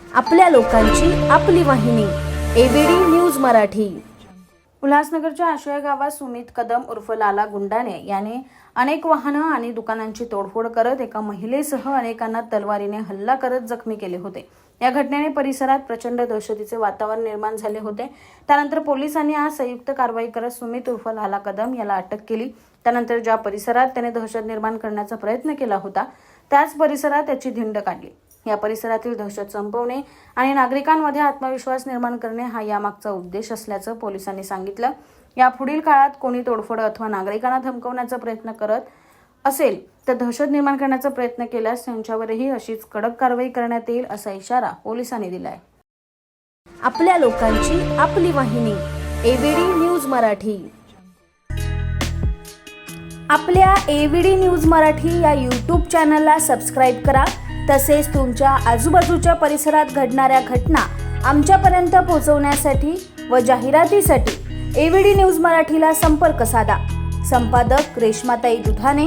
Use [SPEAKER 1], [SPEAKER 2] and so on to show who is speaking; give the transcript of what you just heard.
[SPEAKER 1] आपल्या लोकांची आपली वाहिनी एबीडी न्यूज मराठी. उल्हासनगरच्या आशय गावात सुमित कदम उर्फ लाला गुंडाने याने अनेक वाहनं आणि दुकानांची तोडफोड करत एका महिलेसह अनेकांना तलवारीने हल्ला करत जखमी केले होते. या घटनेने परिसरात प्रचंड दहशतीचे वातावरण निर्माण झाले होते. त्यानंतर पोलिसांनी आज संयुक्त कारवाई करत सुमित उर्फ लाला कदम याला अटक केली. त्यानंतर ज्या परिसरात त्याने दहशत निर्माण करण्याचा प्रयत्न केला होता त्याच परिसरात त्याची धिंड काढली. या परिसरातील दहशत संपवणे आणि नागरिकांमध्ये आत्मविश्वास निर्माण करणे हा यामागचा उद्देश असल्याचं पोलिसांनी सांगितलं. या पुढील काळात कोणी तोडफोड अथवा नागरिकांना धमकवण्याचा प्रयत्न करत असेल तर दहशत निर्माण करण्याचा प्रयत्न केल्यास त्यांच्यावरही अशीच कडक कारवाई करण्यात येईल असा इशारा पोलिसांनी दिलाय. आपल्या लोकांची आपली वाहिनी एबीडी न्यूज मराठी. आपल्या एव्हीडी न्यूज मराठी या यूट्यूब चॅनलला सबस्क्राईब करा. तसेच तुमच्या आजूबाजूच्या परिसरात घडणाऱ्या घटना आमच्यापर्यंत पोहोचवण्यासाठी व जाहिरातीसाठी एव्हीडी न्यूज मराठीला संपर्क साधा. संपादक रेश्माताई Dudhane